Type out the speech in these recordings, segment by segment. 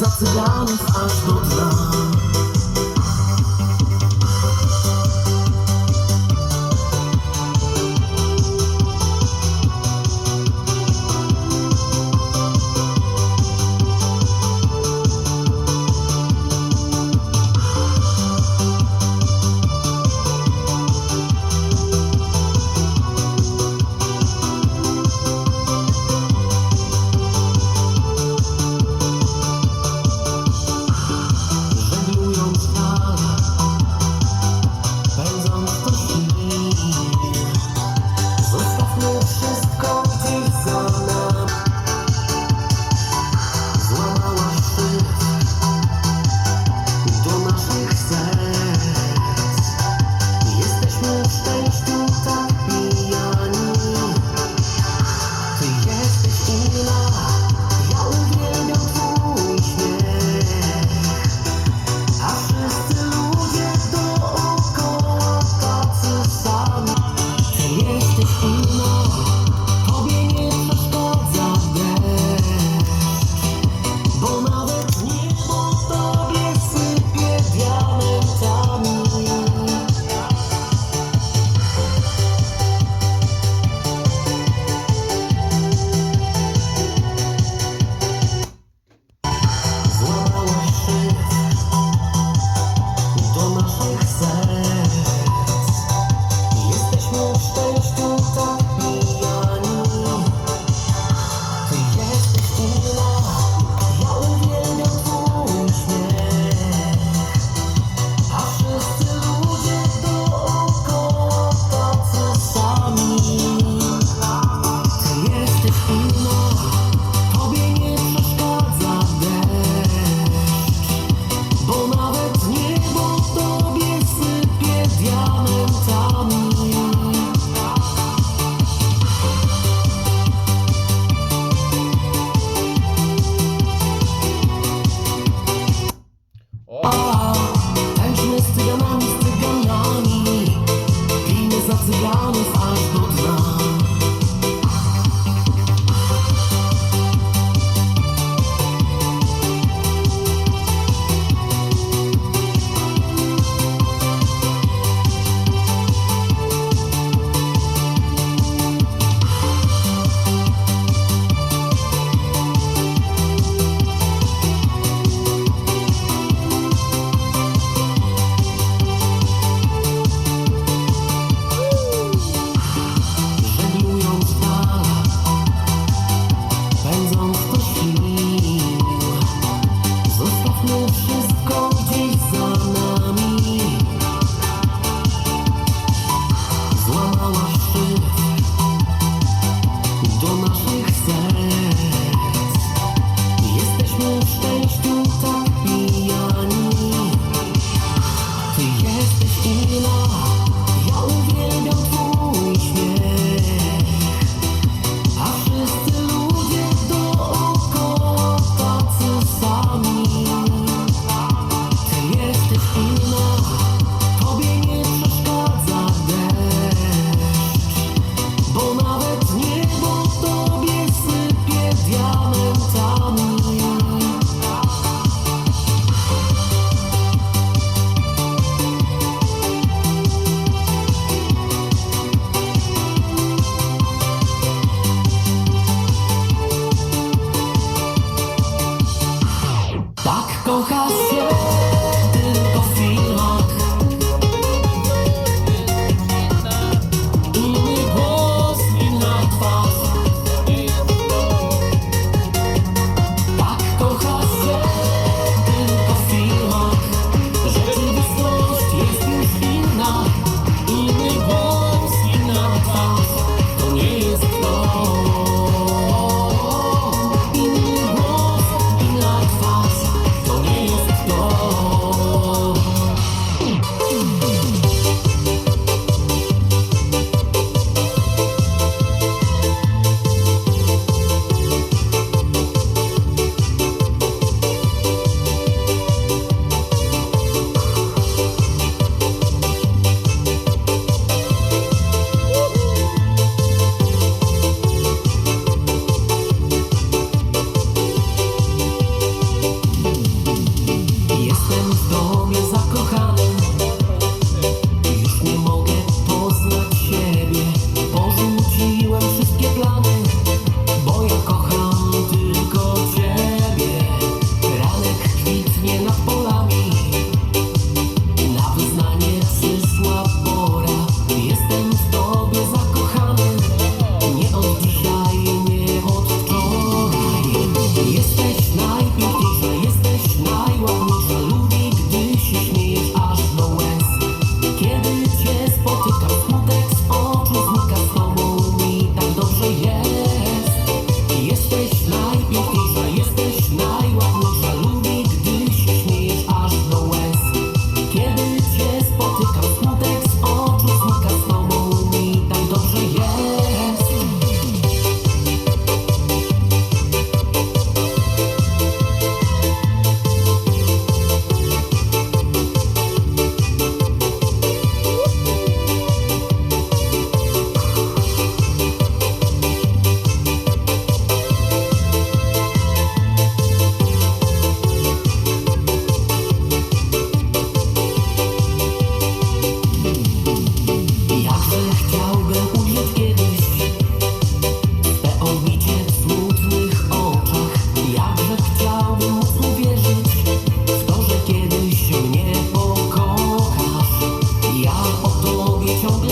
za cyganów aż do Ooh. Pijmy za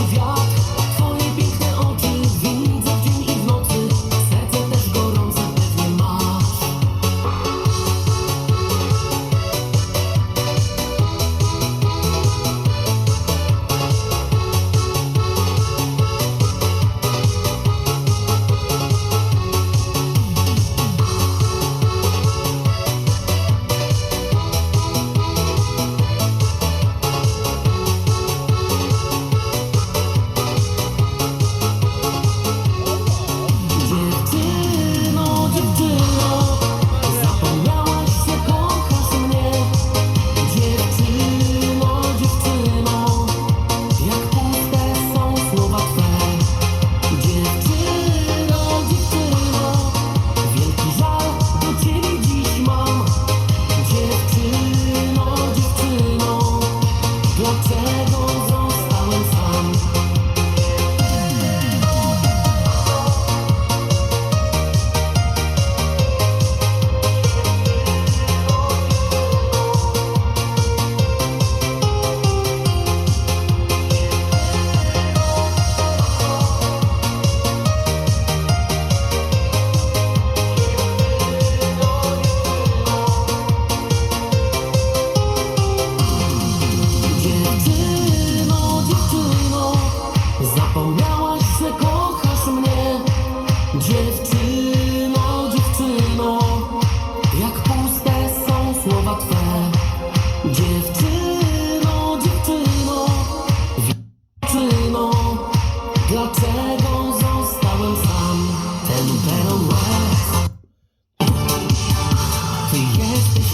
of your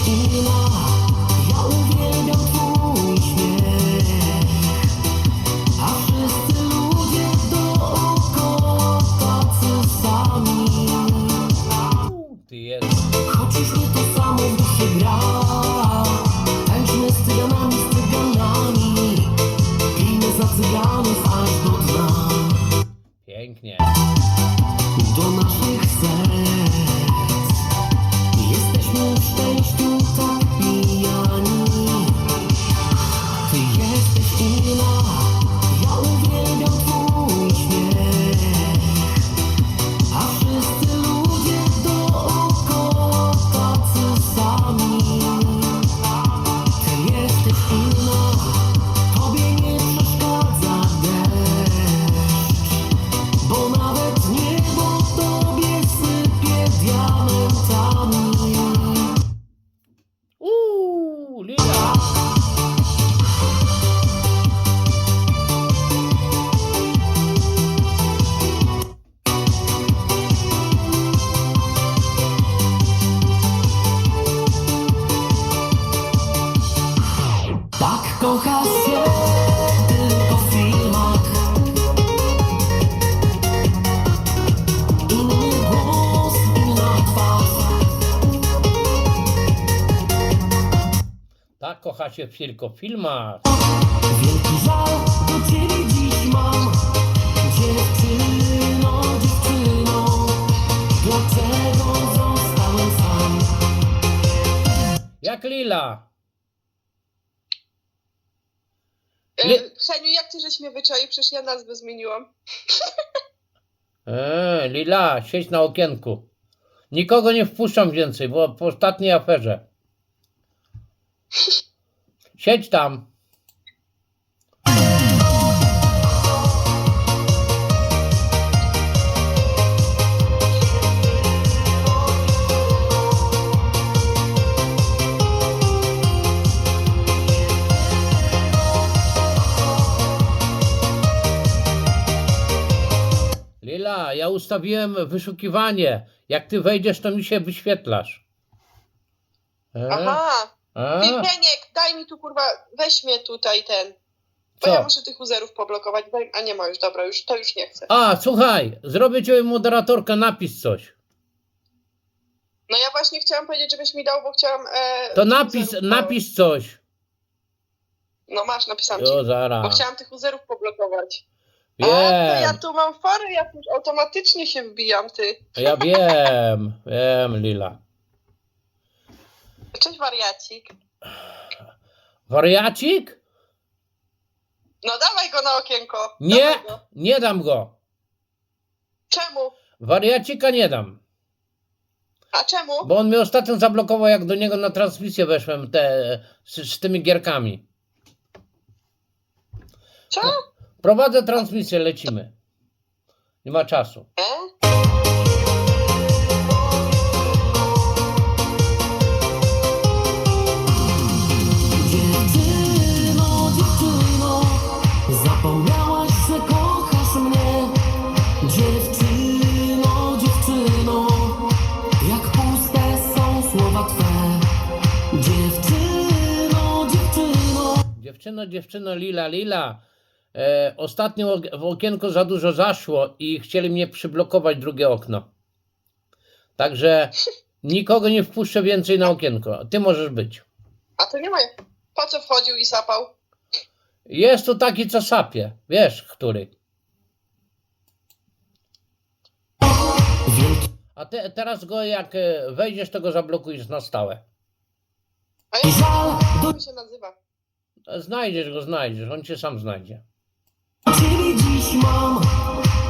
you are. kocha się tylko filmach. Wielki żal do ciebie dziś mam, dziewczyno, dziewczyno, dlaczego zostałem sam? Jak Lila. E, Li- Heniu, jak ty żeś mnie wyczaił? Przecież ja nazwę zmieniłam. E, Lila, siedź na okienku. Nikogo nie wpuszczam więcej, bo po ostatniej aferze. Siedź tam. Lila, ja ustawiłem wyszukiwanie. Jak ty wejdziesz, to mi się wyświetlasz. E? Aha. A, Ty, Heniek, daj mi tu kurwa, weź mnie tutaj ten. Bo Co? ja muszę tych uzerów poblokować. Daj, a nie ma już, dobra, już to już nie chcę. a słuchaj, zrobię cię moderatorkę, napisz coś. No ja właśnie chciałam powiedzieć, żebyś mi dał, bo chciałam. E, To tych napisz, uzerów napisz coś. No masz, napisałam ci. Jo, Bo zaraz. chciałam tych uzerów poblokować. A, to ja Wiem, tu mam farę, ja tu automatycznie się wbijam, ty. ja wiem, wiem, Lila. Cześć wariacik. Wariacik? No dawaj go na okienko. Nie, nie dam go. Czemu? Wariacika nie dam. A czemu? Bo on mnie ostatnio zablokował, jak do niego na transmisję weszłem te, z, z tymi gierkami. Co? Prowadzę transmisję, lecimy. Nie ma czasu. E? Dziewczyno, dziewczyno, Lila, Lila. E, ostatnio w okienko za dużo zaszło i chcieli mnie przyblokować drugie okno. Także nikogo nie wpuszczę więcej na okienko. Ty możesz być. A to nie moje. Po co wchodził i sapał? Jest tu taki, co sapie. Wiesz, który. A te, teraz go, jak e, wejdziesz, to go zablokujesz na stałe. A jak się nazywa? Znajdziesz go, znajdziesz. On cię sam znajdzie. Ciebie dziś mam.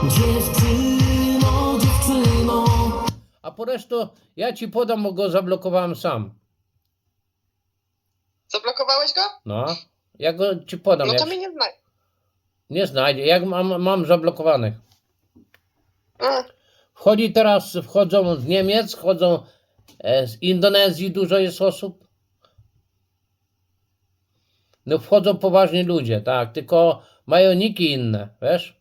Dziewczyno, dziewczyno. A po resztę ja ci podam, bo go zablokowałem sam. Zablokowałeś go? No. Ja go ci podam. No jak... to mnie nie znaj. Nie znajdzie. Jak mam, mam zablokowanych. A, Wchodzi teraz, wchodzą z Niemiec, wchodzą e, z Indonezji, dużo jest osób. No wchodzą poważni ludzie, tak, tylko mają niki inne, wiesz?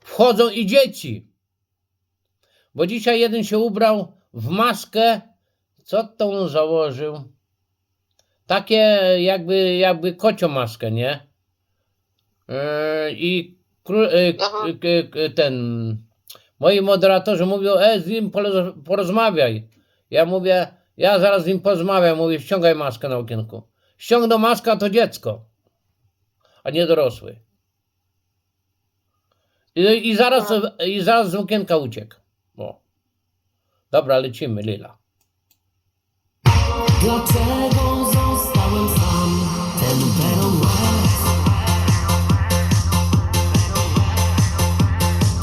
Wchodzą i dzieci. Bo dzisiaj jeden się ubrał w maskę. Co to on założył? Takie jakby, jakby kocią maskę, nie? Yy, I kró- yy, ten. Moi moderatorzy mówią, e, z nim poroz- porozmawiaj. Ja mówię, ja zaraz z nim porozmawiam. Mówię, ściągaj maskę na okienku. Ściągnął maskę, a to dziecko, a nie dorosły. I, i, zaraz, I zaraz z okienka uciekł. O. Dobra, lecimy, Lila. Dlaczego